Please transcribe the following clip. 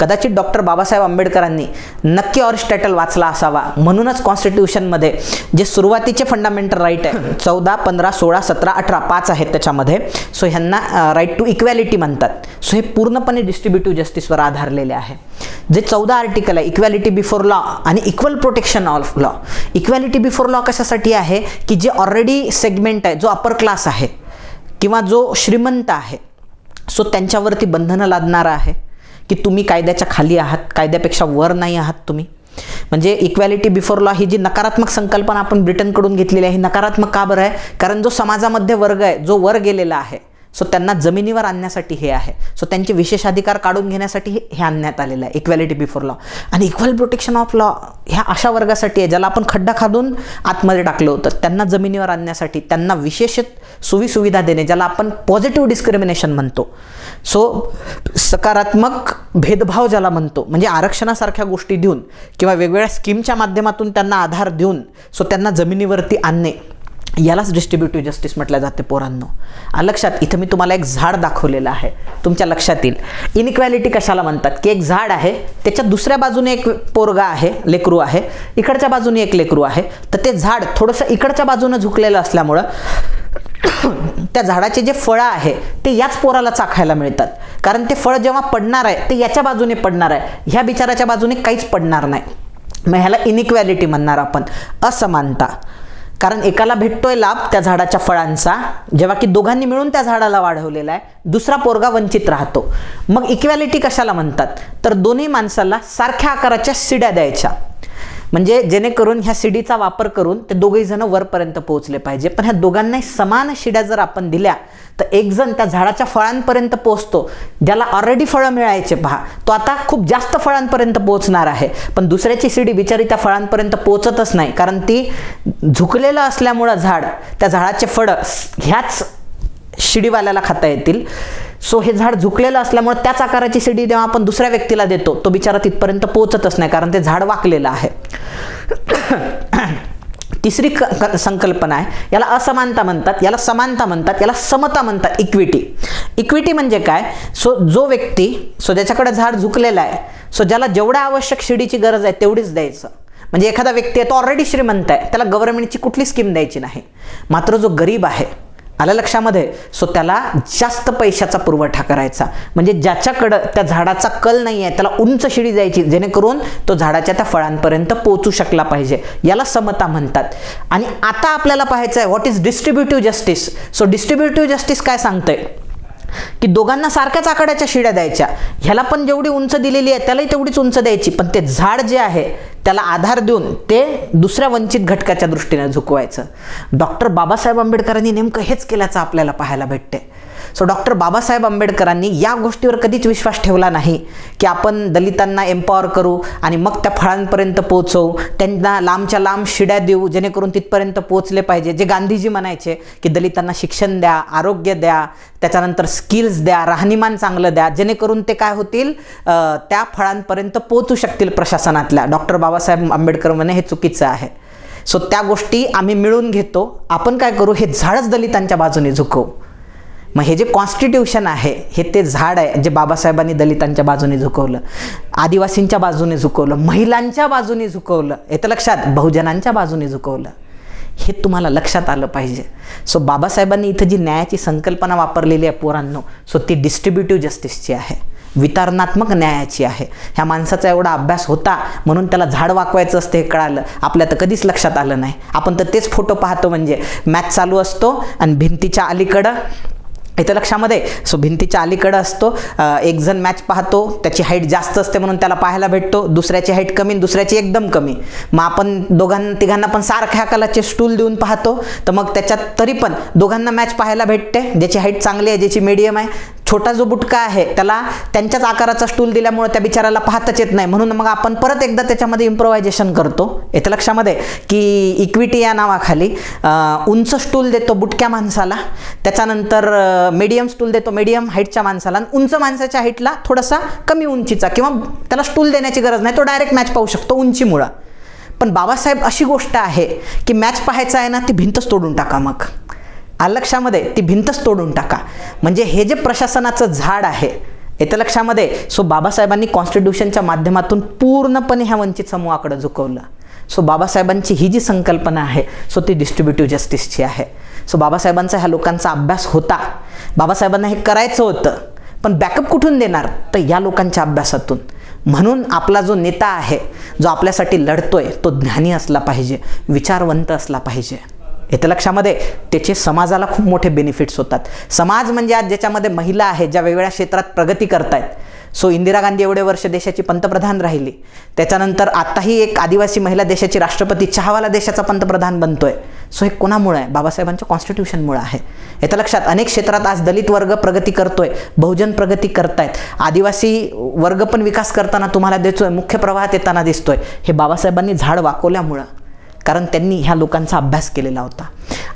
कदाचित डॉक्टर बाबासाहेब आंबेडकरांनी नक्की ऑरिस्टॅटल वाचला असावा. म्हणूनच कॉन्स्टिट्यूशनमध्ये जे सुरुवातीचे फंडामेंटल राईट आहे चौदा पंधरा सोळा सतरा अठरा पाच आहेत त्याच्यामध्ये. सो ह्यांना राईट टू इक्वॅलिटी म्हणतात. सो हे पूर्णपणे डिस्ट्रीब्युटिव्ह जस्टिसवर आधारलेले आहे. जे चौदा आर्टिकल आहे इक्वॅलिटी बिफोर लॉ आणि equal protection of law equality before law कशासाठी आहे? की जे ऑलरेडी सेगमेंट आहे जो अपर क्लास आहे किंवा जो श्रीमंत आहे सो त्यांच्यावरती बंधनं लादणारा आहे. की तुम्ही कायद्याच्या खाली आहात कायद्यापेक्षा वर नाही आहात तुम्ही. म्हणजे इक्वॅलिटी बिफोर लॉ ही जी नकारात्मक संकल्पना आपण ब्रिटनकडून घेतलेली आहे ही नकारात्मक का बरं आहे? कारण जो समाजामध्ये वर्ग आहे जो वर गेलेला आहे सो त्यांना जमिनीवर आणण्यासाठी हे आहे. सो त्यांचे विशेष अधिकार काढून घेण्यासाठी हे हे आणण्यात आलेलं आहे इक्वॅलिटी बिफोर लॉ आणि इक्वल प्रोटेक्शन ऑफ लॉ ह्या अशा वर्गासाठी आहे ज्याला आपण खड्डा खादून आतमध्ये टाकलं होतं. त्यांना जमिनीवर आणण्यासाठी त्यांना विशेष सुविसुविधा देणे ज्याला आपण पॉझिटिव्ह डिस्क्रिमिनेशन म्हणतो. सो सकारात्मक भेदभाव ज्याला म्हणतो म्हणजे आरक्षणासारख्या गोष्टी देऊन किंवा वेगवेगळ्या स्कीमच्या माध्यमातून त्यांना आधार देऊन सो त्यांना जमिनीवरती आणणे यालाच डिस्ट्रीब्युटिव्ह जस्टिस म्हटलं जाते पोरांनो. लक्षात इथं मी तुम्हाला एक झाड दाखवलेलं आहे. तुमच्या लक्षात येईल. इनइक्वॅलिटी कशाला म्हणतात? की एक झाड आहे त्याच्या दुसऱ्या बाजूने एक पोरगा आहे लेकरू आहे इकडच्या बाजूने एक लेकरू आहे तर ते झाड थोडंसं इकडच्या बाजूनं झुकलेलं असल्यामुळं त्या झाडाचे जे फळं आहे ते याच पोराला चाखायला मिळतात. कारण ते फळ जेव्हा पडणार आहे ते याच्या बाजूने पडणार आहे. ह्या बिचाराच्या बाजूने काहीच पडणार नाही. मग ह्याला इनइक्वॅलिटी म्हणणार आपण. असमानता. कारण एकाला भेटतोय लाभ त्या झाडाच्या फळांचा. जेव्हा की दोघांनी मिळून त्या झाडाला वाढवलेला आहे दुसरा पोरगा वंचित राहतो. मग इक्वॅलिटी कशाला म्हणतात? तर दोन्ही माणसाला सारख्या आकाराच्या शिड्या द्यायच्या. म्हणजे जेणेकरून ह्या शिडीचा वापर करून ते दोघेही जण वरपर्यंत पोहोचले पाहिजे. पण ह्या दोघांनाही समान शिड्या जर आपण दिल्या तर एक जण त्या झाडाच्या फळांपर्यंत पोहोचतो. ज्याला ऑलरेडी फळं मिळायचे पहा. तो आता खूप जास्त फळांपर्यंत पोहोचणार आहे. पण दुसऱ्याची शिडी बिचारी त्या फळांपर्यंत पोहोचतच नाही. कारण ती झुकलेलं असल्यामुळं झाड त्या झाडाचे फळं ह्याच शिडीवाल्याला खाता येतील. सो हे झाड झुकलेलं असल्यामुळे त्याच आकाराची शिडी जेव्हा आपण दुसऱ्या व्यक्तीला देतो तो बिचारा तिथपर्यंत पोहोचतच नाही. कारण ते झाड वाकलेलं आहे. तिसरी क क- संकल्पना आहे. याला असमानता म्हणतात याला समानता म्हणतात याला समता म्हणतात इक्विटी इक्विटी म्हणजे काय? सो जो व्यक्ती सो ज्याच्याकडे झाड झुकलेलं आहे सो ज्याला जेवढ्या आवश्यक शिडीची गरज आहे तेवढीच द्यायचं. म्हणजे एखादा व्यक्ती आहे तो ऑलरेडी श्रीमंत आहे त्याला गव्हर्नमेंटची कुठली स्कीम द्यायची नाही. मात्र जो गरीब आहे आलं लक्षामध्ये? सो त्याला जास्त पैशाचा पुरवठा करायचा. म्हणजे ज्याच्याकडं त्या झाडाचा कल नाही आहे त्याला उंच शिडी जायची जेणेकरून तो झाडाच्या त्या फळांपर्यंत पोचू शकला पाहिजे. याला समता म्हणतात. आणि आता आपल्याला पाहायचं आहे what is distributive justice so distributive justice काय सांगतंय? की दोघांना सारख्याच आकड्याच्या शिड्या द्यायच्या. ह्याला पण जेवढी उंच दिलेली आहे त्यालाही तेवढीच उंच द्यायची. पण ते झाड जे आहे त्याला आधार देऊन ते दुसऱ्या वंचित घटकाच्या दृष्टीने झुकवायचं. डॉक्टर बाबासाहेब आंबेडकरांनी नेमकं हेच केल्याचं आपल्याला पाहायला भेटते सो डॉक्टर बाबासाहेब आंबेडकरांनी या गोष्टीवर कधीच विश्वास ठेवला नाही की आपण दलितांना एम्पॉवर करू आणि मग त्या फळांपर्यंत पोहोचवू. त्यांना लांबच्या लांब शिड्या देऊ जेणेकरून तिथपर्यंत पोहोचले पाहिजे. जे गांधीजी म्हणायचे की दलितांना शिक्षण द्या आरोग्य द्या त्याच्यानंतर स्किल्स द्या राहणीमान चांगलं द्या जेणेकरून ते काय होतील? त्या फळांपर्यंत पोहोचू शकतील प्रशासनातल्या. डॉक्टर बाबासाहेब आंबेडकर म्हणे हे चुकीचं आहे. सो त्या गोष्टी आम्ही मिळून घेतो. आपण काय करू? हे झाडच दलितांच्या बाजूने झुकवू. मग हे जे कॉन्स्टिट्यूशन आहे हे ते झाड आहे जे बाबासाहेबांनी दलितांच्या बाजूने झुकवलं आदिवासींच्या बाजूने झुकवलं महिलांच्या बाजूने झुकवलं येतं लक्षात बहुजनांच्या बाजूने झुकवलं हे तुम्हाला लक्षात आलं पाहिजे. सो बाबासाहेबांनी इथं जी न्यायाची संकल्पना वापरलेली आहे पोरांनो सो ती डिस्ट्रीब्युटिव्ह जस्टिसची आहे वितरणात्मक न्यायाची आहे. ह्या माणसाचा एवढा अभ्यास होता म्हणून त्याला झाड वाकवायचं असतं हे कळालं. आपल्या तर कधीच लक्षात आलं नाही. आपण तर तेच फोटो पाहतो म्हणजे मॅच चालू असतो आणि भिंतीच्या अलीकडं इथं लक्षामध्ये सो भिंतीच्या अलीकडं असतो. एकजण एक जण मॅच पाहतो. त्याची हाईट जास्त असते म्हणून त्याला पाहायला भेटतो. दुसऱ्याची हाईट कमी दुसऱ्याची एकदम कमी. मग आपण दोघां तिघांना पण सारख्या कलाचे स्टूल देऊन पाहतो. तर मग त्याच्यात तरी पण दोघांना मॅच पाहायला भेटते. ज्याची हाईट चांगली आहे ज्याची मीडियम आहे छोटा जो बुटका आहे त्याला त्यांच्याच आकाराचा स्टूल दिल्यामुळे त्या बिचाराला पाहताच येत नाही. म्हणून मग आपण परत एकदा त्याच्यामध्ये इम्प्रोव्हायझेशन करतो. येतं लक्षामध्ये की इक्विटी या नावाखाली उंच स्टूल देतो बुटक्या माणसाला त्याच्यानंतर मीडियम स्टूल देतो मीडियम हाईटच्या माणसाला आणि उंच माणसाच्या हाईटला थोडासा कमी उंचीचा किंवा त्याला स्टूल देण्याची गरज नाही तो डायरेक्ट मॅच पाहू शकतो उंचीमुळं. पण बाबासाहेब अशी गोष्ट आहे की मॅच पाहायचं आहे ना ती भिंतच तोडून टाका मग. आलं लक्षामध्ये ती भिंतच तोडून टाका. म्हणजे हे जे प्रशासनाचं झाड आहे येत्या लक्षामध्ये सो बाबासाहेबांनी कॉन्स्टिट्यूशनच्या माध्यमातून पूर्णपणे ह्या वंचित समूहाकडे झुकवलं. सो बाबासाहेबांची ही जी संकल्पना आहे सो ती डिस्ट्रीब्युटिव्ह जस्टिसची आहे. सो बाबासाहेबांचा ह्या लोकांचा अभ्यास होता. बाबासाहेबांना हे करायचं होतं पण बॅकअप कुठून देणार? तर या लोकांच्या अभ्यासातून. म्हणून आपला जो नेता आहे जो आपल्यासाठी लढतोय तो ज्ञानी असला पाहिजे विचारवंत असला पाहिजे. येत्या लक्षामध्ये त्याचे समाजाला खूप मोठे बेनिफिट्स होतात. समाज म्हणजे आज ज्याच्यामध्ये महिला आहेत ज्या वेगवेगळ्या क्षेत्रात प्रगती करतायत. सो इंदिरा गांधी एवढे वर्ष देशाची पंतप्रधान राहिली. त्याच्यानंतर आताही एक आदिवासी महिला देशाची राष्ट्रपती चहावाला देशाचा पंतप्रधान बनतोय. सो हे कोणामुळं आहे? बाबासाहेबांच्या कॉन्स्टिट्यूशनमुळं आहे. येत्या लक्षात अनेक क्षेत्रात आज दलित वर्ग प्रगती करतोय बहुजन प्रगती करतायत. आदिवासी वर्ग पण विकास करताना तुम्हाला देतोय मुख्य प्रवाहात येताना दिसतोय. हे बाबासाहेबांनी झाड वाकवल्यामुळं कारण त्यांनी ह्या लोकांचा अभ्यास केलेला होता.